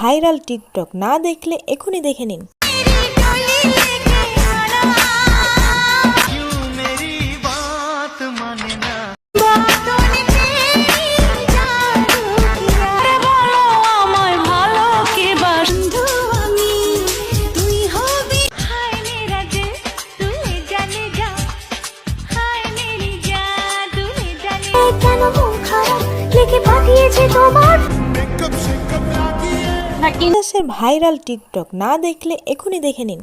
Viral TikTok না দেখলে এখনই দেখে নিন। কেন মন খারাপ? লিখে পাঠিয়েছে তোমার? ভাইরাল টিকটক না দেখলে এখনই দেখে নিন.